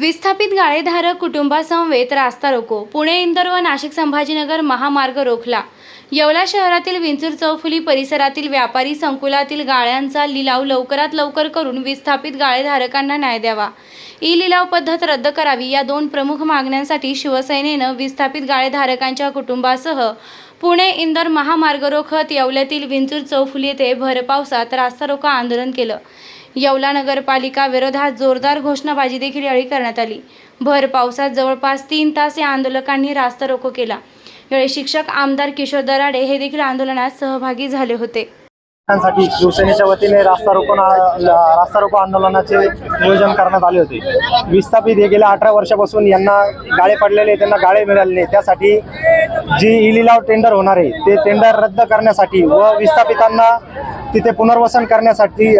विस्थापित गाळेधारक कुटुंबासमवेत रास्ता रोको. पुणे इंदोर व नाशिक संभाजीनगर महामार्ग रोखला. येवला शहरातील विंचूर चौफुली परिसरातील व्यापारी संकुलातील गाळ्यांचा लिलाव लवकरात लवकर करून विस्थापित गाळेधारकांना न्याय द्यावा. ई लिलाव पद्धत रद्द करावी या दोन प्रमुख मागण्यांसाठी शिवसेनेनं विस्थापित गाळेधारकांच्या कुटुंबासह पुणे इंदोर महामार्ग रोखत येवल्यातील विंचूर चौफुली येथे भरपावसात रास्ता रोको आंदोलन केलं. येवला नगरपालिका विरोधात जोरदार घोषणाबाजी देखील यावेळी करण्यात आली. भर पावसात जवळपास तीन तास या आंदोलकांनी रास्ता रोको केला. यावेळी शिक्षक आमदार किशोर दराडे हे देखील आंदोलनात सहभागी झाले होते. साठी शिवसेनेच्या वतीने रास्ता रोको रास्ता रोको आंदोलनाचे नियोजन करण्यात आले होते. विस्थापित हे गेल्या अठरा वर्षापासून यांना गाळे पडलेले त्यांना गाळे मिळाले नाही. त्यासाठी जी ई लिलाव टेंडर होणार आहे ते टेंडर रद्द करण्यासाठी व विस्थापितांना तिथे पुनर्वसन करण्यासाठी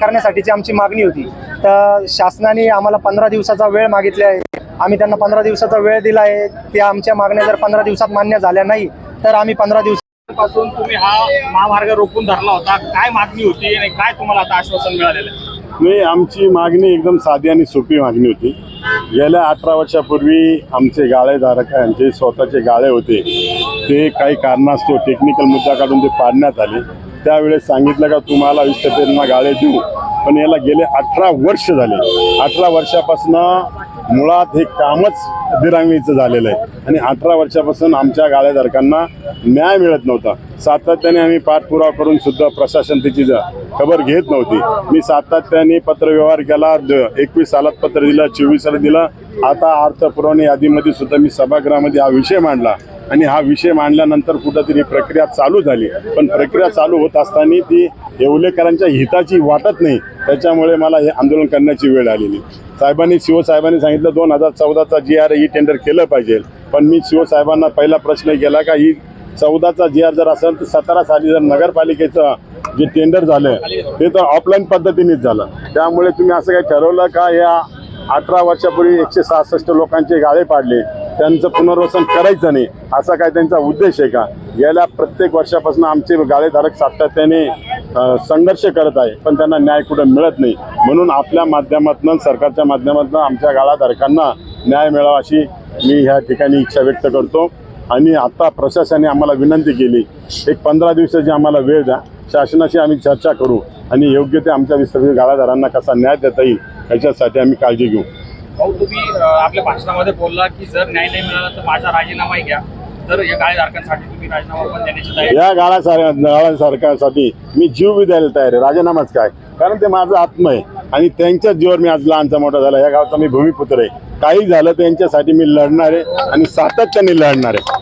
करण्यासाठीची आमची मागणी होती. तर शासनाने आम्हाला पंधरा दिवसाचा वेळ मागितला आहे. आम्ही त्यांना पंधरा दिवसाचा वेळ दिला आहे. त्या आमच्या मागण्या जर पंधरा दिवसात मान्य झाल्या नाही तर आम्ही पंधरा दिवस पासून तुम्ही हा महामार्ग रोखून धरला होता. काय मागणी होती आणि काय तुम्हाला आता आश्वासन मिळालेलं आहे? नाही आमची मागणी एकदम साधी आणि सोपी मागणी होती. गेल्या अठरा वर्षापूर्वी आमचे गाळेधारक यांचे स्वतःचे गाळे होते. ते काही कारणास्तव टेक्निकल मुद्दा काढून ते पाडण्यात आले. त्यावेळेस सांगितलं का तुम्हाला विस्थापितांना गाळे देऊ. पण याला गेले अठरा वर्ष झाले. अठरा वर्षापासून मुळात हे कामच दिरांगणीचं झालेलं आहे. आणि अठरा वर्षापासून आमच्या गाळेधारकांना न्याय मिळत नव्हता. सातत्याने आम्ही पाठपुरावा करून सुद्धा प्रशासन तिची ज- खबर घेत नव्हती. मी सातत्याने पत्रव्यवहार केला एकवीस सालात पत्र दिलं चोवीस सालात दिलं. आता अर्थपुरवणी यादीमध्ये सुद्धा मी सभागृहामध्ये हा विषय मांडला. आणि हा विषय मांडल्यानंतर कुठंतरी प्रक्रिया चालू झाली. पण प्रक्रिया चालू होत असताना ती येवलेकरांच्या हिताची वाटत नाही. त्याच्यामुळे मला हे आंदोलन करण्याची वेळ आलेली. साहेबांनी शिवसाहेबांनी सांगितलं दोन हजार चौदाचा जी आर ही टेंडर केलं पाहिजे. पण मी शिवसाहेबांना पहिला प्रश्न केला का ही चौदाचा जी आर जर असेल तर सतरा साली जर नगरपालिकेचं जे टेंडर झालं ते तर ऑफलाईन पद्धतीनेच झालं. त्यामुळे तुम्ही असं काही ठरवलं का या अठरा वर्षापूर्वी एकशे सहासष्ट लोकांचे गाळे पाडले त्यांचं पुनर्वसन करायचं नाही असा काय त्यांचा उद्देश आहे का? गेल्या प्रत्येक वर्षापासून आमचे गाळेधारक सातत्याने संघर्ष करत आहे पण त्यांना न्याय कुठं मिळत नाही. म्हणून आपल्या माध्यमातून सरकारच्या माध्यमातून आमच्या गाळाधारकांना न्याय मिळावा अशी मी ह्या ठिकाणी इच्छा व्यक्त करतो. आणि आता प्रशासनाने आम्हाला विनंती केली एक पंधरा दिवसाची आम्हाला वेळ द्या शासनाशी आम्ही चर्चा करू आणि योग्य ते आमच्या विस्थापित गाळाधारांना कसा न्याय देता येईल याच्यासाठी आम्ही काळजी घेऊ. भाऊ तुम्ही आपल्या भाषणामध्ये बोलला की जर न्याय नाही मिळाला तर माझा राजीनामाही घ्या. तर या गाळेधारकांसाठी तुम्ही राजीनामा पण देण्याची तयारी या गाळासार गाळासारख्यासाठी मी जीव बी द्यायला तयार आहे. राजीनामाच काय? कारण ते माझं आत्म आहे आणि त्यांच्याच जीवर मी आज लहानचा मोठा झाला. या गावचा मी भूमिपुत्र आहे. काही झालं त्यांच्यासाठी मी लढणार आहे आणि सातत्याने लढणार आहे.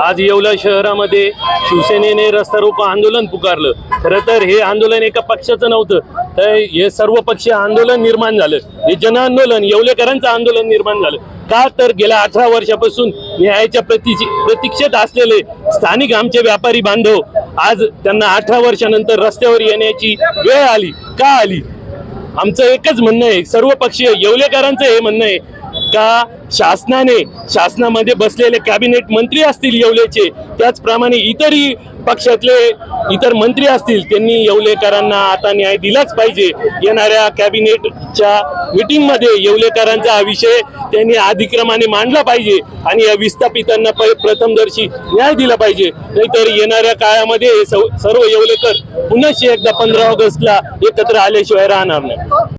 आज येवला शहरामध्ये शिवसेनेने रस्ता रोको आंदोलन पुकारलं. खरं तर हे आंदोलन एका पक्षाचं नव्हतं. तर हे सर्व पक्षीय आंदोलन निर्माण झालं. हे जन आंदोलन येवलेकरांचं आंदोलन निर्माण झालं. का तर गेल्या अठरा वर्षापासून न्यायाच्या प्रतीची प्रतीक्षेत असलेले स्थानिक आमचे व्यापारी बांधव आज त्यांना अठरा वर्षानंतर रस्त्यावर येण्याची वेळ आली. का आली? आमचं एकच म्हणणं आहे सर्व पक्षीय येवलेकरांचं हे म्हणणं आहे का शासनाने शासनामध्ये बसलेले कॅबिनेट मंत्री असतील येवलेचे त्याचप्रमाणे इतरही पक्षातले इतर मंत्री असतील त्यांनी येवलेकरांना आता न्याय दिलाच पाहिजे. येणाऱ्या कॅबिनेटच्या मिटिंगमध्ये येवलेकरांचा हा विषय त्यांनी अधिक्रमाने मांडला पाहिजे आणि या विस्थापितांना प्रथमदर्शी न्याय दिला पाहिजे. नाहीतर येणाऱ्या काळामध्ये सर्व येवलेकर पुन्हा एकदा पंधरा ऑगस्टला एकत्र आल्याशिवाय राहणार नाही